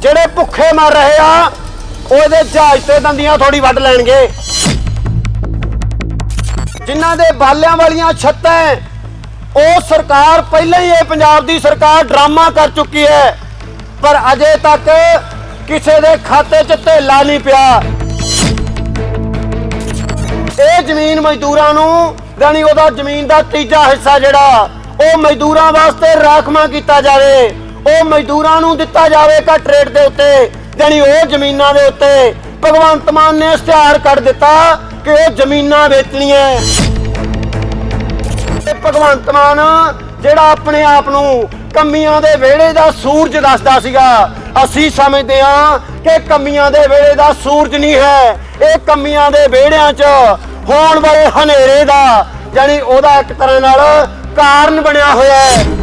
ਜਿਹੜੇ ਭੁੱਖੇ ਮਰ ਰਹੇ ਆ, ਉਹਦੇ ਜਹਾਜ਼ ਤੇ ਦੰਦੀਆਂ ਥੋੜੀ ਵੱਢ ਲੈਣਗੇ। ਜਿਨ੍ਹਾਂ ਦੇ ਬਾਲਿਆਂ ਵਾਲੀਆਂ ਛੱਤਾਂ ਉਹ ਸਰਕਾਰ ਪਹਿਲਾਂ ਹੀ ਇਹ ਪੰਜਾਬ ਦੀ ਸਰਕਾਰ ਡਰਾਮਾ ਕਰ ਚੁੱਕੀ ਹੈ ਪਰ ਅਜੇ ਤੱਕ ਕਿਸੇ ਦੇ ਖਾਤੇ 'ਚ ਧੇਲਾ ਨਹੀਂ ਪਿਆ। ਇਹ ਜ਼ਮੀਨ ਮਜ਼ਦੂਰਾਂ ਨੂੰ ਜਾਣੀ ਉਹਦਾ ਜ਼ਮੀਨ ਦਾ ਤੀਜਾ ਹਿੱਸਾ ਜਿਹੜਾ, ਉਹ ਮਜ਼ਦੂਰਾਂ ਵਾਸਤੇ ਰਾਖਵਾਂ ਕੀਤਾ ਜਾਵੇ। ਉਹ ਮਜ਼ਦੂਰਾਂ ਨੂੰ ਦਿੱਤਾ ਜਾਵੇ ਘੱਟ ਰੇਟ ਦੇ ਉੱਤੇ, ਜਾਣੀ ਉਹ ਜ਼ਮੀਨਾਂ ਦੇ ਉੱਤੇ। ਭਗਵੰਤ ਮਾਨ ਨੇ ਇਸ਼ਤਿਹਾਰ ਕੱਢ ਦਿੱਤਾ ਕਿ ਉਹ ਜ਼ਮੀਨਾਂ ਵੇਚਣੀਆਂ ਤੇ ਭਗਵੰਤ ਮਾਨ ਜਿਹੜਾ ਆਪਣੇ ਆਪ ਨੂੰ ਕੰਮੀਆਂ ਦੇ ਵਿਹੜੇ ਦਾ ਸੂਰਜ ਦੱਸਦਾ ਸੀਗਾ, ਅਸੀਂ ਸਮਝਦੇ ਹਾਂ ਕਿ ਕਮੀਆਂ ਦੇ ਵਿਹੜੇ ਦਾ ਸੂਰਜ ਨਹੀਂ ਹੈ। ਇਹ ਕਮੀਆਂ ਦੇ ਵਿਹੜਿਆਂ 'ਚ ਹੋਣ ਵਾਲੇ ਹਨੇਰੇ ਦਾ ਜਾਨੀ ਉਹਦਾ ਇੱਕ ਤਰ੍ਹਾਂ ਨਾਲ ਕਾਰਨ ਬਣਿਆ ਹੋਇਆ ਹੈ।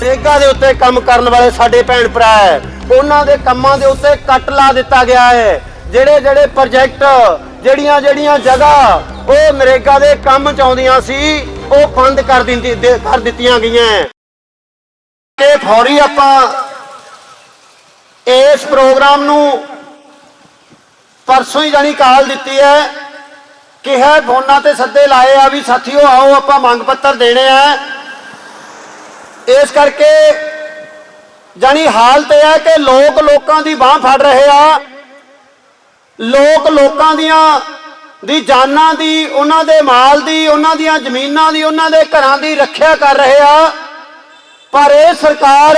ਨਰੇਗਾ ਦੇ ਉੱਤੇ ਕੰਮ ਕਰਨ ਵਾਲੇ ਸਾਡੇ ਭੈਣ ਭਰਾ ਹੈ। ਉਹਨਾਂ ਦੇ ਕੰਮਾਂ ਦੇ ਉੱਤੇ ਕੱਟ ਲਾ ਦਿੱਤਾ ਗਿਆ ਹੈ। ਜਿਹੜੇ ਜਿਹੜੇ ਪ੍ਰੋਜੈਕਟ ਜਿਹੜੀਆਂ ਜਿਹੜੀਆਂ ਜਗ੍ਹਾ ਉਹ ਨਰੇਗਾ ਦੇ ਕੰਮ ਚ ਆਉਂਦੀਆਂ ਸੀ, ਉਹ ਬੰਦ ਕਰ ਦਿੰਦੀ ਕਰ ਦਿੱਤੀਆਂ ਗਈਆਂ ਕਿ ਫੌਰੀ ਆਪਾਂ ਇਸ ਪ੍ਰੋਗਰਾਮ ਨੂੰ ਪਰਸੋਂ ਹੀ ਜਾਣੀ ਕਾਲ ਦਿੱਤੀ ਹੈ। ਕਿ ਫੋਨਾਂ ਤੇ ਸੱਦੇ ਲਾਏ ਆ ਵੀ ਸਾਥੀਓ ਆਓ, ਆਪਾਂ ਮੰਗ ਪੱਤਰ ਦੇਣੇ ਆ। ਇਸ ਕਰਕੇ ਜਾਨੀ ਹਾਲਤ ਇਹ ਹੈ ਕਿ ਲੋਕ ਲੋਕਾਂ ਦੀ ਬਾਹ ਫੜ ਰਹੇ ਆ। ਲੋਕ ਲੋਕਾਂ ਦੀਆਂ ਦੀ ਜਾਨਾਂ ਦੀ, ਉਹਨਾਂ ਦੇ ਮਾਲ ਦੀ, ਉਹਨਾਂ ਦੀਆਂ ਜ਼ਮੀਨਾਂ ਦੀ, ਉਹਨਾਂ ਦੇ ਘਰਾਂ ਦੀ ਰੱਖਿਆ ਕਰ ਰਹੇ ਆ। ਪਰ ਇਹ ਸਰਕਾਰ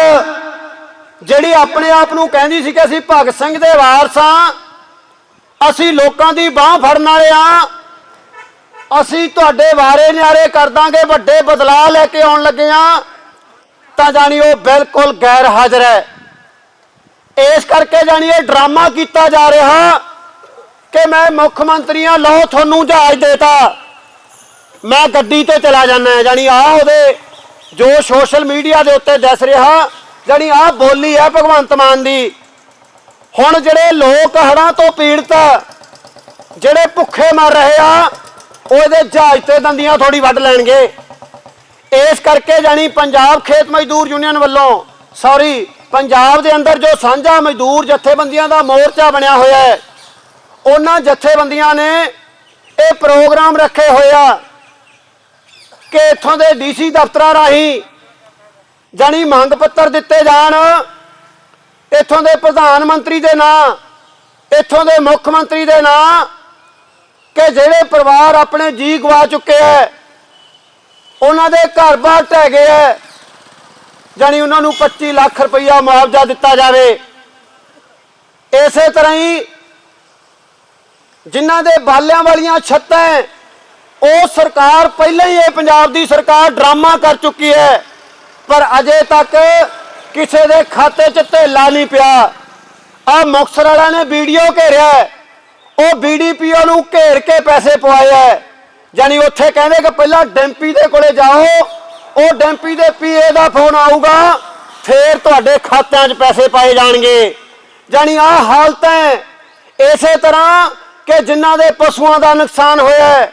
ਜਿਹੜੀ ਆਪਣੇ ਆਪ ਨੂੰ ਕਹਿੰਦੀ ਸੀ ਕਿ ਅਸੀਂ ਭਗਤ ਸਿੰਘ ਦੇ ਵਾਰਸ ਹਾਂ ਅਸੀਂ ਲੋਕਾਂ ਦੀ ਬਾਹ ਫੜਨ ਵਾਲੇ ਆ। ਅਸੀਂ ਤੁਹਾਡੇ ਵਾਰੇ ਨਿਆਰੇ ਕਰ ਦਾਂਗੇ, ਵੱਡੇ ਬਦਲਾਅ ਲੈ ਕੇ ਆਉਣ ਲੱਗੇ ਆ। ਤਾਂ ਜਾਣੀ ਉਹ ਬਿਲਕੁਲ ਗੈਰ ਹਾਜ਼ਰ ਹੈ। ਇਸ ਕਰਕੇ ਜਾਣੀ ਇਹ ਡਰਾਮਾ ਕੀਤਾ ਜਾ ਰਿਹਾ ਕਿ ਮੈਂ ਮੁੱਖ ਮੰਤਰੀਆਂ ਲਓ ਤੁਹਾਨੂੰ ਜਹਾਜ਼ ਦੇਤਾ। ਮੈਂ ਗੱਡੀ ਤੇ ਚਲਾ ਜਾਣਾ ਜਾਣੀ ਆ ਉਹਦੇ ਜੋ ਸੋਸ਼ਲ ਮੀਡੀਆ ਦੇ ਉੱਤੇ ਦੱਸ ਰਿਹਾ, ਜਾਣੀ ਆ ਬੋਲੀ ਹੈ ਭਗਵੰਤ ਮਾਨ ਦੀ। ਹੁਣ ਜਿਹੜੇ ਲੋਕ ਹੜਾਂ ਤੋਂ ਪੀੜਤ ਜਿਹੜੇ ਭੁੱਖੇ ਮਰ ਰਹੇ ਆ ਉਹਦੇ ਜਹਾਜ਼ ਤੇ ਦੰਦੀਆਂ ਥੋੜੀ ਵੱਢ ਲੈਣਗੇ। ਇਸ ਕਰਕੇ ਜਾਨੀ ਪੰਜਾਬ ਖੇਤ ਮਜ਼ਦੂਰ ਯੂਨੀਅਨ ਵੱਲੋਂ ਸੌਰੀ ਪੰਜਾਬ ਦੇ ਅੰਦਰ ਜੋ ਸਾਂਝਾ ਮਜ਼ਦੂਰ ਜਥੇਬੰਦੀਆਂ ਦਾ ਮੋਰਚਾ ਬਣਿਆ ਹੋਇਆ ਹੈ, ਉਹਨਾਂ ਜਥੇਬੰਦੀਆਂ ਨੇ ਇਹ ਪ੍ਰੋਗਰਾਮ ਰੱਖੇ ਹੋਏ ਆ ਕਿ ਇੱਥੋਂ ਦੇ ਡੀਸੀ ਦਫ਼ਤਰਾਂ ਰਾਹੀਂ ਜਾਨੀ ਮੰਗ ਪੱਤਰ ਦਿੱਤੇ ਜਾਣ, ਇੱਥੋਂ ਦੇ ਪ੍ਰਧਾਨ ਮੰਤਰੀ ਦੇ ਨਾਂ, ਇੱਥੋਂ ਦੇ ਮੁੱਖ ਮੰਤਰੀ ਦੇ ਨਾਂ, ਕਿ ਜਿਹੜੇ ਪਰਿਵਾਰ ਆਪਣੇ ਜੀ ਗਵਾ ਚੁੱਕੇ ਹੈ ਉਹਨਾਂ ਦੇ ਘਰ-ਬਾਰ ਢਹਿ ਗਏ ਹੈ ਜਾਨੀ ਉਹਨਾਂ ਨੂੰ 25 ਲੱਖ ਰੁਪਈਆ ਮੁਆਵਜ਼ਾ ਦਿੱਤਾ ਜਾਵੇ। ਇਸੇ ਤਰ੍ਹਾਂ ਹੀ ਜਿਨ੍ਹਾਂ ਦੇ ਬਾਲਿਆਂ ਵਾਲੀਆਂ ਛੱਤਾਂ ਉਹ ਸਰਕਾਰ ਪਹਿਲਾਂ ਹੀ ਇਹ ਪੰਜਾਬ ਦੀ ਸਰਕਾਰ ਡਰਾਮਾ ਕਰ ਚੁੱਕੀ ਹੈ ਪਰ ਅਜੇ ਤੱਕ ਕਿਸੇ ਦੇ ਖਾਤੇ 'ਚ ਧੇਲਾ ਨਹੀਂ ਪਿਆ। ਆ ਮੁਕਤਸਰ ਵਾਲਿਆਂ ਨੇ ਵੀਡੀਓ ਘੇਰਿਆ ਹੈ। ਉਹ ਬੀਡੀਪੀਓ ਨੂੰ ਘੇਰ ਕੇ ਪੈਸੇ ਪਵਾਏ ਐ ਉੱਥੇ ਕਹਿੰਦੇ ਕਿ ਪਹਿਲਾਂ ਡੈਂਪੀ ਦੇ ਕੋਲੇ ਜਾਓ ਉਹ ਡੈਂਪੀ ਦੇ ਪੀਏ ਦਾ ਫੋਨ ਆਊਗਾ ਫੇਰ ਤੁਹਾਡੇ ਖਾਤਿਆਂ 'ਚ ਪੈਸੇ ਪਾਏ ਜਾਣਗੇ। ਜਾਨੀ ਆ ਹਾਲਤ ਹੈ। ਇਸੇ ਤਰ੍ਹਾਂ ਕਿ ਜਿਨ੍ਹਾਂ ਦੇ ਪਸ਼ੂਆਂ ਦਾ ਨੁਕਸਾਨ ਹੋਇਆ ਹੈ,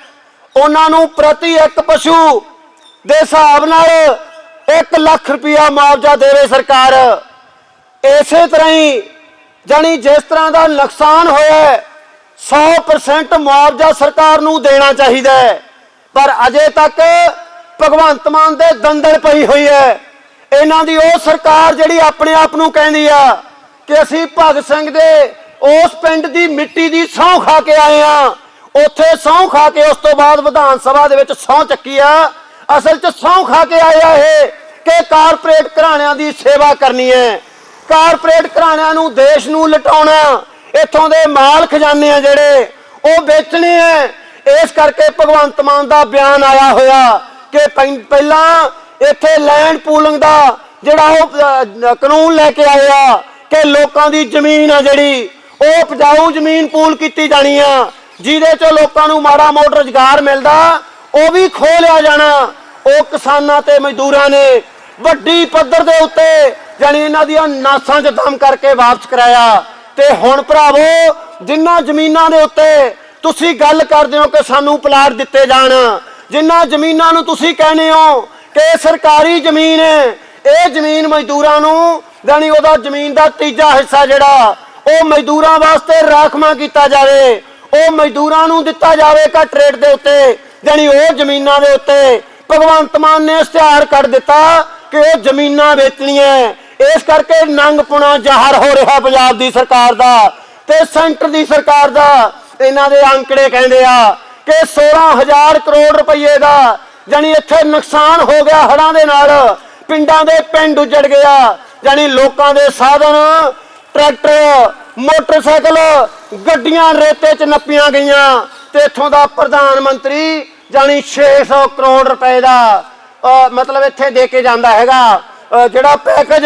ਉਹਨਾਂ ਨੂੰ ਪ੍ਰਤੀ ਇੱਕ ਪਸ਼ੂ ਦੇ ਹਿਸਾਬ ਨਾਲ 1 ਲੱਖ ਰੁਪਇਆ ਮੁਆਵਜ਼ਾ ਦੇਵੇ ਸਰਕਾਰ। ਇਸੇ ਤਰ੍ਹਾਂ ਹੀ ਜਾਨੀ ਜਿਸ ਤਰ੍ਹਾਂ ਦਾ ਨੁਕਸਾਨ ਹੋਇਆ 100% ਮੁਆਵਜ਼ਾ ਸਰਕਾਰ ਨੂੰ ਦੇਣਾ ਚਾਹੀਦਾ ਹੈ। ਪਰ ਅਜੇ ਤੱਕ ਭਗਵੰਤ ਮਾਨ ਦੇ ਦੰਦਲ ਪਈ ਹੋਈ ਹੈ। ਇਹਨਾਂ ਦੀ ਉਹ ਸਰਕਾਰ ਜਿਹੜੀ ਆਪਣੇ ਆਪ ਨੂੰ ਕਹਿੰਦੀ ਆ ਕਿ ਅਸੀਂ ਭਗਤ ਸਿੰਘ ਦੇ ਉਸ ਪਿੰਡ ਦੀ ਮਿੱਟੀ ਦੀ ਸਹੁੰ ਖਾ ਕੇ ਆਏ ਆ। ਉੱਥੇ ਸਹੁੰ ਖਾ ਕੇ ਉਸ ਤੋਂ ਬਾਅਦ ਵਿਧਾਨ ਸਭਾ ਦੇ ਵਿੱਚ ਸਹੁੰ ਚੱਕੀ ਆ। ਅਸਲ 'ਚ ਸਹੁੰ ਖਾ ਕੇ ਆਏ ਆ ਇਹ ਕਿ ਕਾਰਪੋਰੇਟ ਘਰਾਣਿਆਂ ਦੀ ਸੇਵਾ ਕਰਨੀ ਹੈ। ਕਾਰਪੋਰੇਟ ਘਰਾਣਿਆਂ ਨੂੰ ਦੇਸ਼ ਨੂੰ ਲਟਾਉਣਾ ਇੱਥੋਂ ਦੇ ਮਾਲ ਖਜ਼ਾਨੇ ਆ ਜਿਹੜੇ, ਉਹ ਵੇਚਣੇ ਆ। ਇਸ ਕਰਕੇ ਭਗਵੰਤ ਮਾਨ ਦਾ ਬਿਆਨ ਆਇਆ ਹੋਇਆ ਕਿ ਪਹਿ- ਪਹਿਲਾਂ ਇੱਥੇ ਲੈਂਡ ਪੂਲਿੰਗ ਦਾ ਜਿਹੜਾ ਉਹ ਕਾਨੂੰਨ ਲੈ ਕੇ ਆਇਆ ਕਿ ਲੋਕਾਂ ਦੀ ਜ਼ਮੀਨ ਆ ਜਿਹੜੀ, ਉਹ ਉਪਜਾਊ ਜ਼ਮੀਨ ਪੂਲ ਕੀਤੀ ਜਾਣੀ ਆ, ਜਿਹਦੇ ਚੋਂ ਲੋਕਾਂ ਨੂੰ ਮਾੜਾ ਮੋਟ ਰੁਜ਼ਗਾਰ ਮਿਲਦਾ, ਉਹ ਵੀ ਖੋਹ ਲਿਆ ਜਾਣਾ। ਉਹ ਕਿਸਾਨਾਂ ਤੇ ਮਜ਼ਦੂਰਾਂ ਨੇ ਵੱਡੀ ਪੱਧਰ ਦੇ ਉੱਤੇ ਜਾਣੀ ਇਹਨਾਂ ਦੀਆਂ ਨਾਸਾਂ 'ਚ ਦਮ ਕਰਕੇ ਵਾਪਸ ਕਰਾਇਆ। ਤੇ ਹੁਣ ਭਰਾਵੋ, ਜਿੰਨਾ ਜ਼ਮੀਨਾਂ ਦੇ ਉੱਤੇ ਤੁਸੀਂ ਗੱਲ ਕਰਦੇ ਹੋ ਕਿ ਸਾਨੂੰ ਪਲਾਟ ਦਿੱਤੇ ਜਾਣ, ਜਿੰਨਾ ਜ਼ਮੀਨਾਂ ਨੂੰ ਤੁਸੀਂ ਕਹਿੰਦੇ ਹੋ ਕਿ ਸਰਕਾਰੀ ਜ਼ਮੀਨ ਹੈ, ਇਹ ਜ਼ਮੀਨ ਮਜ਼ਦੂਰਾਂ ਨੂੰ ਜਾਣੀ ਉਹਦਾ ਜ਼ਮੀਨ ਦਾ ਤੀਜਾ ਹਿੱਸਾ ਜਿਹੜਾ, ਉਹ ਮਜ਼ਦੂਰਾਂ ਵਾਸਤੇ ਰਾਖਵਾਂ ਕੀਤਾ ਜਾਵੇ, ਉਹ ਮਜ਼ਦੂਰਾਂ ਨੂੰ ਦਿੱਤਾ ਜਾਵੇ ਘੱਟ ਰੇਟ ਦੇ ਉੱਤੇ ਜਾਣੀ ਉਹ ਜ਼ਮੀਨਾਂ ਦੇ ਉੱਤੇ ਭਗਵੰਤ ਮਾਨ ਨੇ ਇਸ਼ਤਿਹਾਰ ਕੱਢ ਦਿੱਤਾ ਕਿ ਉਹ ਜ਼ਮੀਨਾਂ ਵੇਚਣੀਆਂ ਇਸ ਕਰਕੇ ਨੰਗਪੁਣਾ ਜ਼ਾਹਰ ਹੋ ਰਿਹਾ ਪੰਜਾਬ ਦੀ ਸਰਕਾਰ ਦਾ ਤੇ ਸੈਂਟਰ ਦੀ ਸਰਕਾਰ ਦਾ। ਇਹਨਾਂ ਦੇ ਅੰਕੜੇ ਕਹਿੰਦੇ ਆ ਕਿ 16000 ਕਰੋੜ ਰੁਪਏ ਦਾ ਜਾਣੀ ਇੱਥੇ ਨੁਕਸਾਨ ਹੋ ਗਿਆ ਹੜਾਂ ਦੇ ਨਾਲ। ਪਿੰਡਾਂ ਦੇ ਪਿੰਡ ਉਜੜ ਗਿਆ ਜਾਣੀ ਲੋਕਾਂ ਦੇ ਸਾਧਨ, ਟਰੈਕਟਰ, ਮੋਟਰਸਾਈਕਲ, ਗੱਡੀਆਂ ਰੇਤੇ 'ਚ ਨੱਪੀਆਂ ਗਈਆਂ। ਤੇ ਇੱਥੋਂ ਦਾ ਪ੍ਰਧਾਨ ਮੰਤਰੀ ਜਾਣੀ 600 ਕਰੋੜ ਰੁਪਏ ਦਾ, ਅਹ ਮਤਲਬ ਇੱਥੇ ਦੇ ਕੇ ਜਾਂਦਾ ਹੈਗਾ। ਜਿਹੜਾ ਪੈਕੇਜ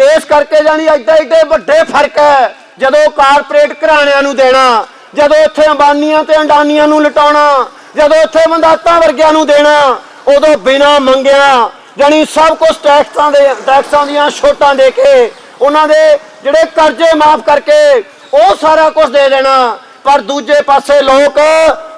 ਇਸ ਕਰਕੇ ਜਾਣੀ ਐਡਾ ਐਡੇ ਵੱਡੇ ਫ਼ਰਕ ਹੈ, ਜਦੋਂ ਕਾਰਪੋਰੇਟ ਘਰਾਣਿਆਂ ਨੂੰ ਦੇਣਾ, ਜਦੋਂ ਇੱਥੇ ਅੰਬਾਨੀਆਂ ਤੇ ਅੰਡਾਨੀਆਂ ਨੂੰ ਲਟਾਉਣਾ, ਜਦੋਂ ਇੱਥੇ ਮੰਦਾਤਾਂ ਵਰਗਿਆਂ ਨੂੰ ਦੇਣਾ, ਉਦੋਂ ਬਿਨਾ ਮੰਗਿਆ, ਜਾਣੀ ਸਭ ਕੁਝ ਟੈਕਸਾਂ ਦੇ ਟੈਕਸਾਂ ਦੀਆਂ ਛੋਟਾਂ ਦੇ ਕੇ, ਉਹਨਾਂ ਦੇ ਜਿਹੜੇ ਕਰਜ਼ੇ ਮਾਫ ਕਰਕੇ, ਉਹ ਸਾਰਾ ਕੁਝ ਦੇ ਦੇਣਾ, ਪਰ ਦੂਜੇ ਪਾਸੇ ਲੋਕ,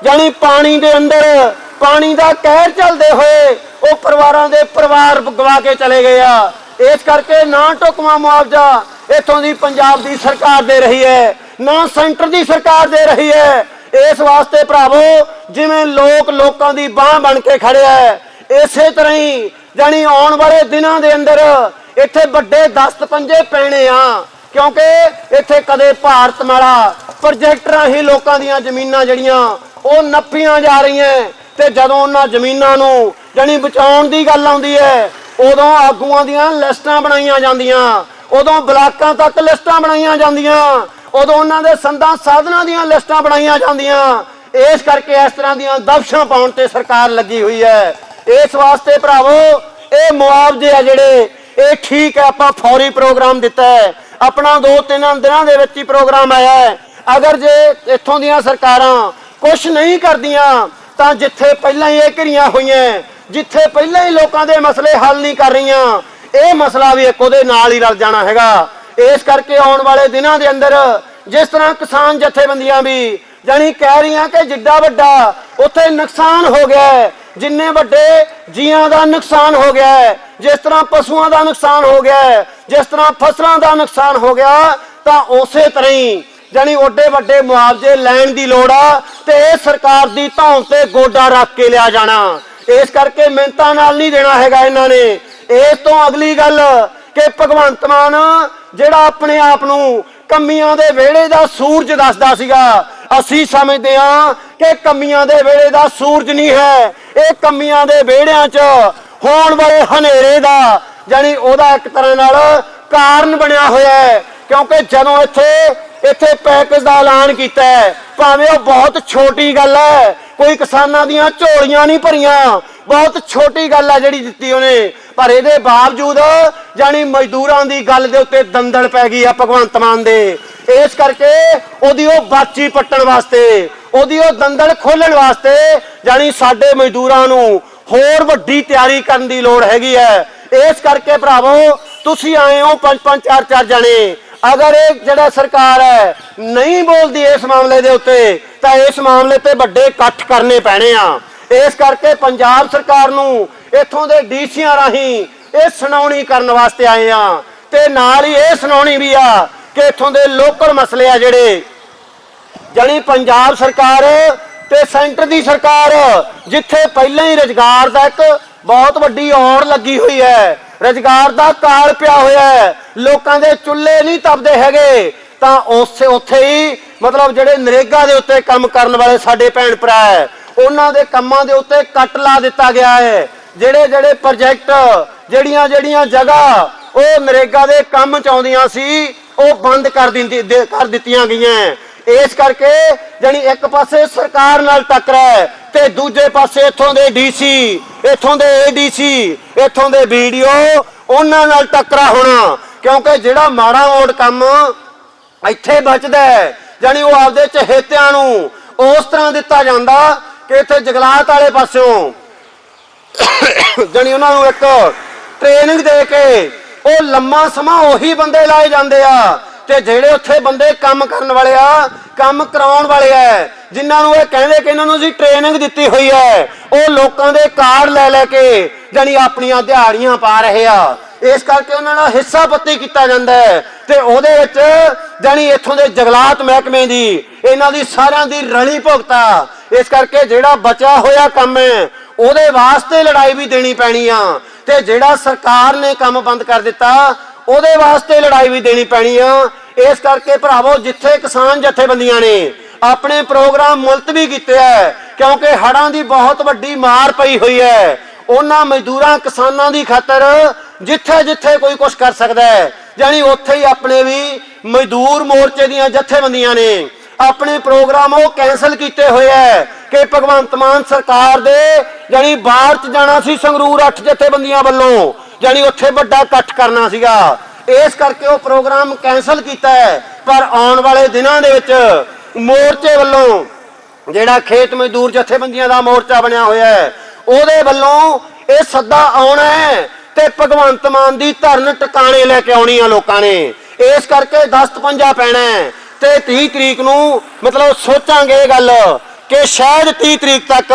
ਜਾਣੀ ਪਾਣੀ ਦੇ ਅੰਦਰ ਪਾਣੀ ਦਾ ਕਹਿਰ ਚੱਲਦੇ ਹੋਏ ਉਹ ਪਰਿਵਾਰਾਂ ਦੇ ਪਰਿਵਾਰ ਗਵਾ ਕੇ ਚਲੇ ਗਏ ਆ। ਇਸ ਕਰਕੇ ਨਾ ਟੁਕਮਾ ਮੁਆਵਜ਼ਾ ਇਥੋਂ ਦੀ ਪੰਜਾਬ ਦੀ ਸਰਕਾਰ ਦੇ ਰਹੀ ਹੈ, ਨਾ ਸੈਂਟਰ ਦੀ ਸਰਕਾਰ ਦੇ ਰਹੀ ਹੈ। ਇਸ ਵਾਸਤੇ ਭਰਾਵੋ, ਜਿਵੇਂ ਲੋਕ ਲੋਕਾਂ ਦੀ ਬਾਹ ਬਣ ਕੇ ਖੜਿਆ ਹੈ ਇਸੇ ਤਰ੍ਹਾਂ ਹੀ ਜਾਣੀ ਆਉਣ ਵਾਲੇ ਦਿਨਾਂ ਦੇ ਅੰਦਰ ਇੱਥੇ ਵੱਡੇ ਦਸਤ ਪੰਜੇ ਪੈਣੇ ਆ, ਕਿਉਂਕਿ ਇੱਥੇ ਕਦੇ ਭਾਰਤ ਮਾਲਾ ਪ੍ਰੋਜੈਕਟ ਰਾਹੀਂ ਲੋਕਾਂ ਦੀਆਂ ਜ਼ਮੀਨਾਂ ਜਿਹੜੀਆਂ, ਉਹ ਨੱਪੀਆਂ ਜਾ ਰਹੀਆਂ। ਤੇ ਜਦੋਂ ਉਹਨਾਂ ਜ਼ਮੀਨਾਂ ਨੂੰ ਜਾਣੀ ਬਚਾਉਣ ਦੀ ਗੱਲ ਆਉਂਦੀ ਹੈ, ਉਦੋਂ ਆਗੂਆਂ ਦੀਆਂ ਲਿਸਟਾਂ ਬਣਾਈਆਂ ਜਾਂਦੀਆਂ, ਉਦੋਂ ਬਲਾਕਾਂ ਤੱਕ ਲਿਸਟਾਂ ਬਣਾਈਆਂ ਜਾਂਦੀਆਂ, ਉਦੋਂ ਉਹਨਾਂ ਦੇ ਸੰਦਾਂ ਸਾਧਨਾਂ ਦੀਆਂ ਲਿਸਟਾਂ ਬਣਾਈਆਂ ਜਾਂਦੀਆਂ। ਇਸ ਕਰਕੇ ਇਸ ਤਰ੍ਹਾਂ ਦੀਆਂ ਦਬਸ਼ਾਂ ਪਾਉਣ ਤੇ ਸਰਕਾਰ ਲੱਗੀ ਹੋਈ ਹੈ। ਇਸ ਵਾਸਤੇ ਭਰਾਵੋ, ਇਹ ਮੁਆਵਜ਼ੇ ਆ ਜਿਹੜੇ, ਇਹ ਠੀਕ ਹੈ, ਆਪਾਂ ਫੌਰੀ ਪ੍ਰੋਗਰਾਮ ਦਿੱਤਾ ਹੈ। ਆਪਣਾ ਦੋ ਤਿੰਨ ਦਿਨਾਂ ਦੇ ਵਿੱਚ ਹੀ ਪ੍ਰੋਗਰਾਮ ਆਇਆ ਹੈ। ਅਗਰ ਜੇ ਇੱਥੋਂ ਦੀਆਂ ਸਰਕਾਰਾਂ ਕੁਝ ਨਹੀਂ ਕਰਦੀਆਂ ਤਾਂ ਜਿੱਥੇ ਪਹਿਲਾਂ ਹੀ ਇਹ ਘਿਰੀਆਂ ਹੋਈਆਂ, ਜਿੱਥੇ ਪਹਿਲਾਂ ਹੀ ਲੋਕਾਂ ਦੇ ਮਸਲੇ ਹੱਲ ਨਹੀਂ ਕਰ ਰਹੀਆਂ, ਇਹ ਮਸਲਾ ਵੀ ਇੱਕ ਉਹਦੇ ਨਾਲ ਹੀ ਰਲ ਜਾਣਾ ਹੈਗਾ। ਇਸ ਕਰਕੇ ਆਉਣ ਵਾਲੇ ਦਿਨਾਂ ਦੇ ਅੰਦਰ ਜਿਸ ਤਰ੍ਹਾਂ ਕਿਸਾਨ ਜਥੇਬੰਦੀਆਂ ਵੀ ਜਾਣੀ ਕਹਿ ਰਹੀਆਂ ਕਿ ਜਿੱਡਾ ਵੱਡਾ ਉੱਥੇ ਨੁਕਸਾਨ ਹੋ ਗਿਆ ਜਿੰਨੇ ਵੱਡੇ ਜੀਆਂ ਦਾ ਨੁਕਸਾਨ ਹੋ ਗਿਆ ਜਿਸ ਤਰ੍ਹਾਂ ਪਸ਼ੂਆਂ ਦਾ ਨੁਕਸਾਨ ਹੋ ਗਿਆ ਜਿਸ ਤਰ੍ਹਾਂ ਫਸਲਾਂ ਦਾ ਨੁਕਸਾਨ ਹੋ ਗਿਆ, ਤਾਂ ਉਸੇ ਤਰ੍ਹਾਂ ਹੀ ਜਾਣੀ ਓਡੇ ਵੱਡੇ ਮੁਆਵਜ਼ੇ ਲੈਣ ਦੀ ਲੋੜ ਆ ਤੇ ਇਹ ਸਰਕਾਰ ਦੀ ਧੌਣ ਤੇ ਗੋਡਾ ਰੱਖ ਕੇ ਲਿਆ ਜਾਣਾ। ਇਸ ਕਰਕੇ ਮਿਹਨਤਾਂ ਨਾਲ ਨਹੀਂ ਦੇਣਾ ਹੈਗਾ ਇਹਨਾਂ ਨੇ। ਇਸ ਤੋਂ ਅਗਲੀ ਗੱਲ ਕਿ ਭਗਵੰਤ ਮਾਨ ਜਿਹੜਾ ਆਪਣੇ ਆਪ ਨੂੰ ਕਮੀਆਂ ਦੇ ਵਿਹੜੇ ਦਾ ਸੂਰਜ ਦੱਸਦਾ ਸੀਗਾ, ਅਸੀਂ ਸਮਝਦੇ ਹਾਂ ਕਿ ਕਮੀਆਂ ਦੇ ਵਿਹੜੇ ਦਾ ਸੂਰਜ ਨਹੀਂ ਹੈ। ਇਹ ਕੰਮੀਆਂ ਦੇ ਵਿਹੜਿਆਂ 'ਚ ਹੋਣ ਵਾਲੇ ਹਨੇਰੇ ਦਾ, ਜਾਣੀ ਉਹਦਾ ਇੱਕ ਤਰ੍ਹਾਂ ਨਾਲ ਕਾਰਨ ਬਣਿਆ ਹੋਇਆ ਹੈ। ਕਿਉਂਕਿ ਜਦੋਂ ਇੱਥੇ ਇੱਥੇ ਪੈਕੇਜ ਦਾ ਐਲਾਨ ਕੀਤਾ ਹੈ, ਭਾਵੇਂ ਉਹ ਬਹੁਤ ਛੋਟੀ ਗੱਲ ਹੈ, ਕੋਈ ਕਿਸਾਨਾਂ ਦੀਆਂ ਝੋਲੀਆਂ ਨਹੀਂ ਭਰੀਆਂ, ਬਹੁਤ ਛੋਟੀ ਗੱਲ ਹੈ ਜਿਹੜੀ ਦਿੱਤੀ ਉਹਨੇ। ਪਰ ਇਹਦੇ ਬਾਵਜੂਦ ਜਾਣੀ ਮਜ਼ਦੂਰਾਂ ਦੀ ਗੱਲ ਦੇ ਉੱਤੇ ਦੰਦਲ ਪੈ ਗਈ ਆ ਭਗਵੰਤ ਮਾਨ ਦੇ। ਇਸ ਕਰਕੇ ਉਹਦੀ ਉਹ ਬਾਚੀ ਪੱਟਣ ਵਾਸਤੇ, ਉਹਦੀ ਉਹ ਦੰਦਲ ਖੋਲਣ ਵਾਸਤੇ ਜਾਣੀ ਸਾਡੇ ਮਜ਼ਦੂਰਾਂ ਨੂੰ ਹੋਰ ਵੱਡੀ ਤਿਆਰੀ ਕਰਨ ਦੀ ਲੋੜ ਹੈਗੀ ਹੈ। ਇਸ ਕਰਕੇ ਭਰਾਵੋ, ਤੁਸੀਂ ਆਏ ਹੋ ਪੰਜ ਪੰਜ ਚਾਰ ਚਾਰ ਜਣੇ। ਅਗਰ ਇਹ ਜਿਹੜਾ ਸਰਕਾਰ ਹੈ ਨਹੀਂ ਬੋਲਦੀ ਇਸ ਮਾਮਲੇ ਦੇ ਉੱਤੇ, ਤਾਂ ਇਸ ਮਾਮਲੇ ਤੇ ਵੱਡੇ ਇਕੱਠ ਕਰਨੇ ਪੈਣੇ ਆ। ਇਸ ਕਰਕੇ ਪੰਜਾਬ ਸਰਕਾਰ ਨੂੰ ਇੱਥੋਂ ਦੇ ਡੀਸੀਆਂ ਰਾਹੀਂ ਇਹ ਸੁਣਾਉਣੀ ਕਰਨ ਵਾਸਤੇ ਆਏ ਆ। ਤੇ ਨਾਲ ਹੀ ਇਹ ਸੁਣਾਉਣੀ ਵੀ ਆ ਕਿ ਇੱਥੋਂ ਦੇ ਲੋਕਲ ਮਸਲੇ ਆ ਜਿਹੜੇ, ਜਾਣੀ ਪੰਜਾਬ ਸਰਕਾਰ ਤੇ ਸੈਂਟਰ ਦੀ ਸਰਕਾਰ, ਜਿੱਥੇ ਪਹਿਲਾਂ ਹੀ ਰੁਜ਼ਗਾਰ ਦਾ ਇੱਕ ਬਹੁਤ ਵੱਡੀ ਔੜ ਲੱਗੀ ਹੋਈ ਹੈ ਰੁਜ਼ਗਾਰ ਦਾ ਕਾਲ ਪਿਆ ਹੋਇਆ ਹੈ। ਲੋਕਾਂ ਦੇ ਚੁੱਲ੍ਹੇ ਨਹੀਂ ਤਪਦੇ ਹੈਗੇ। ਤਾਂ ਉਸੇ ਉੱਥੇ ਹੀ ਮਤਲਬ ਜਿਹੜੇ ਨਰੇਗਾ ਦੇ ਉੱਤੇ ਕੰਮ ਕਰਨ ਵਾਲੇ ਸਾਡੇ ਭੈਣ ਭਰਾ ਹੈ, ਉਹਨਾਂ ਦੇ ਕੰਮਾਂ ਦੇ ਉੱਤੇ ਕੱਟ ਲਾ ਦਿੱਤਾ ਗਿਆ ਹੈ। ਜਿਹੜੇ ਜਿਹੜੇ ਪ੍ਰੋਜੈਕਟ ਜਿਹੜੀਆਂ ਜਿਹੜੀਆਂ ਜਗ੍ਹਾ ਉਹ ਨਰੇਗਾ ਦੇ ਕੰਮ ਚ ਆਉਂਦੀਆਂ ਸੀ, ਉਹ ਬੰਦ ਕਰ ਦਿੰਦੀ ਕਰ ਦਿੱਤੀਆਂ ਗਈਆਂ ਇਸ ਕਰਕੇ ਜਾਣੀ ਇੱਕ ਪਾਸੇ ਸਰਕਾਰ ਨਾਲ ਟੱਕਰ ਹੈ ਤੇ ਦੂਜੇ ਪਾਸੇ ਇੱਥੋਂ ਦੇ ਡੀਸੀ, ਇੱਥੋਂ ਦੇ ਏਡੀਸੀ, ਇੱਥੋਂ ਦੇ ਵੀਡੀਓ ਉਹਨਾਂ ਨਾਲ ਟੱਕਰਾ ਹੋਣਾ। ਕਿਉਂਕਿ ਜਿਹੜਾ ਮਾੜਾ ਮੋੜ ਕੰਮ ਇੱਥੇ ਬਚਦਾ ਹੈ, ਜਾਣੀ ਉਹ ਆਪਦੇ ਚਹੇਤਿਆਂ ਨੂੰ ਉਸ ਤਰ੍ਹਾਂ ਦਿੱਤਾ ਜਾਂਦਾ ਕਿ ਇੱਥੇ ਜਗਲਾਤ ਵਾਲੇ ਪਾਸਿਓਂ। ਜਾਣੀ ਉਹਨਾਂ ਨੂੰ ਇੱਕ ਟ੍ਰੇਨਿੰਗ ਦੇ ਕੇ ਉਹ ਲੰਮਾ ਸਮਾਂ ਉਹੀ ਬੰਦੇ ਲਾਏ ਜਾਂਦੇ ਆ। ਤੇ ਜਿਹੜੇ ਉੱਥੇ ਬੰਦੇ ਕੰਮ ਕਰਨ ਵਾਲੇ ਆ, ਕੰਮ ਕਰਾਉਣ ਵਾਲੇ ਆ, ਜਿਨ੍ਹਾਂ ਨੂੰ ਇਹ ਕਹਿੰਦੇ ਕਿ ਇਹਨਾਂ ਨੂੰ ਅਸੀਂ ਟ੍ਰੇਨਿੰਗ ਦਿੱਤੀ ਹੋਈ ਹੈ ਉਹ ਲੋਕਾਂ ਦੇ ਕਾਰਡ ਲੈ ਲੈ ਕੇ ਜਾਣੀ ਆਪਣੀਆਂ ਦਿਹਾੜੀਆਂ ਪਾ ਰਹੇ ਆ। ਇਸ ਕਰਕੇ ਉਹਨਾਂ ਨਾਲ ਹਿੱਸਾ ਪੱਤੀ ਕੀਤਾ ਜਾਂਦਾ ਹੈ ਤੇ ਉਹਦੇ ਵਿੱਚ ਜਾਨੀ ਇੱਥੋਂ ਦੇ ਜਗਲਾਤ ਮਹਿਕਮੇ ਦੀ, ਇਹਨਾਂ ਦੀ ਸਾਰਿਆਂ ਦੀ ਰਲੀ ਭੁਗਤਾ। ਇਸ ਕਰਕੇ ਜਿਹੜਾ ਬਚਿਆ ਹੋਇਆ ਕੰਮ ਹੈ, ਉਹਦੇ ਵਾਸਤੇ ਲੜਾਈ ਵੀ ਦੇਣੀ ਪੈਣੀ ਆ। ਤੇ ਜਿਹੜਾ ਸਰਕਾਰ ਨੇ ਕੰਮ ਬੰਦ ਕਰ ਦਿੱਤਾ ਉਹਦੇ ਵਾਸਤੇ ਲੜਾਈ ਵੀ ਦੇਣੀ ਪੈਣੀ ਆ। ਇਸ ਕਰਕੇ ਭਰਾਵੋ, ਜਿੱਥੇ ਕਿਸਾਨ ਜਥੇਬੰਦੀਆਂ ਨੇ, ਆਪਣੇ ਪ੍ਰੋਗਰਾਮ ਮੁਲਤਵੀ ਕੀਤੇ ਹੈ ਕਿਉਂਕਿ ਹੜਾਂ ਦੀ ਬਹੁਤ ਵੱਡੀ ਮਾਰ ਪਈ ਹੋਈ ਹੈ। ਉਹਨਾਂ ਮਜ਼ਦੂਰਾਂ, ਕਿਸਾਨਾਂ ਦੀ ਖਾਤਰ ਜਿੱਥੇ ਜਿੱਥੇ ਕੋਈ ਕੁਝ ਕਰ ਸਕਦਾ ਹੈ ਜਾਨੀ ਉੱਥੇ ਹੀ ਆਪਣੇ ਵੀ ਮਜ਼ਦੂਰ ਮੋਰਚੇ ਦੀਆਂ ਜਥੇਬੰਦੀਆਂ ਨੇ। ਆਪਣੇ ਪ੍ਰੋਗਰਾਮ ਉਹ ਕੈਨਸਲ ਕੀਤੇ ਹੋਏ ਹੈ ਕਿ ਭਗਵੰਤ ਮਾਨ ਸਰਕਾਰ ਦੇ ਜਾਨੀ ਬਾਹਰ ਚ ਜਾਣਾ ਸੀ ਸੰਗਰੂਰ ਅੱਠ ਜਥੇਬੰਦੀਆਂ ਵੱਲੋਂ। ਜਾਨੀ ਉੱਥੇ ਵੱਡਾ ਇਕੱਠ ਕਰਨਾ ਸੀਗਾ। ਇਸ ਕਰਕੇ ਉਹ ਪ੍ਰੋਗਰਾਮ ਕੈਨਸਲ ਕੀਤਾ ਹੈ। ਪਰ ਆਉਣ ਵਾਲੇ ਦਿਨਾਂ ਦੇ ਵਿੱਚ ਮੋਰਚੇ ਵੱਲੋਂ ਜਿਹੜਾ ਖੇਤ ਮਜ਼ਦੂਰ ਜਥੇਬੰਦੀਆਂ ਦਾ ਮੋਰਚਾ ਬਣਿਆ ਹੋਇਆ ਹੈ, ਉਹਦੇ ਵੱਲੋਂ ਇਹ ਸੱਦਾ ਆਉਣਾ ਹੈ ਤੇ ਭਗਵੰਤ ਮਾਨ ਦੀ ਧਰਨ ਟਿਕਾਣੇ ਲੈ ਕੇ ਆਉਣੀ ਆ ਲੋਕਾਂ ਨੇ। ਇਸ ਕਰਕੇ ਦਸਤ ਪੰਜਾ ਪੈਣਾ ਤੇ 30 ਤਰੀਕ ਨੂੰ ਮਤਲਬ ਸੋਚਾਂਗੇ ਇਹ ਗੱਲ ਕਿ ਸ਼ਾਇਦ 30 ਤਰੀਕ ਤੱਕ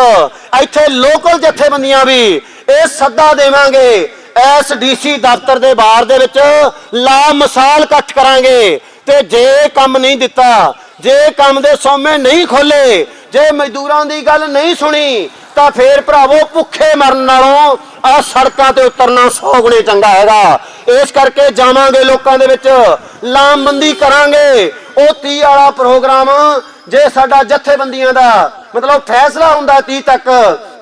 ਇੱਥੇ ਲੋਕਲ ਜਥੇਬੰਦੀਆਂ ਵੀ ਇਹ ਸੱਦਾ ਦੇਵਾਂਗੇ ਐਸ ਡੀਸੀ ਦਫ਼ਤਰ ਦੇ ਬਾਹਰ ਦੇ ਵਿੱਚ ਲਾ ਮਿਸਾਲ ਇਕੱਠ ਕਰਾਂਗੇ ਤੇ ਜੇ ਕੰਮ ਨਹੀਂ ਦਿੱਤਾ, ਜੇ ਕੰਮ ਦੇ ਸੋਮੇ ਨਹੀਂ ਖੋਲੇ ਜੇ ਮਜ਼ਦੂਰਾਂ ਦੀ ਗੱਲ ਨਹੀਂ ਸੁਣੀ, ਤਾਂ ਫੇਰ ਭਰਾਵੋ ਭੁੱਖੇ ਮਰਨ ਨਾਲੋਂ ਆ ਸੜਕਾਂ ਤੇ ਉਤਰਨਾ ਸੌ ਗੁਣੇ ਚੰਗਾ ਹੈਗਾ। ਇਸ ਕਰਕੇ ਜਾਵਾਂਗੇ ਲੋਕਾਂ ਦੇ ਵਿੱਚ, ਲਾਮਬੰਦੀ ਕਰਾਂਗੇ। ਉਹ 30 ਵਾਲਾ ਪ੍ਰੋਗਰਾਮ, ਜੇ ਸਾਡਾ ਜਥੇਬੰਦੀਆਂ ਦਾ ਮਤਲਬ ਫੈਸਲਾ ਹੁੰਦਾ 30 ਤੱਕ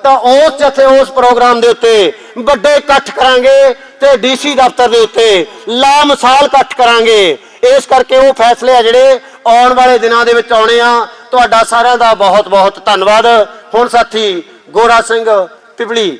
ਤਾਂ ਉਸ ਜਥੇ ਉਸ ਪ੍ਰੋਗਰਾਮ ਦੇ ਉੱਤੇ ਵੱਡੇ ਇਕੱਠ ਕਰਾਂਗੇ ਤੇ ਡੀਸੀ ਦਫ਼ਤਰ ਦੇ ਉੱਤੇ ਲਾ ਮਿਸਾਲ ਇਕੱਠ ਕਰਾਂਗੇ। ਇਸ ਕਰਕੇ ਉਹ ਫੈਸਲੇ ਆ ਜਿਹੜੇ ਆਉਣ ਵਾਲੇ ਦਿਨਾਂ ਦੇ ਵਿੱਚ ਆਉਣੇ ਆ। ਤੁਹਾਡਾ ਸਾਰਿਆਂ ਦਾ ਬਹੁਤ ਬਹੁਤ ਧੰਨਵਾਦ। ਹੁਣ ਸਾਥੀ ਗੋਰਾ ਸਿੰਘ, ਪਿਪਲੀ।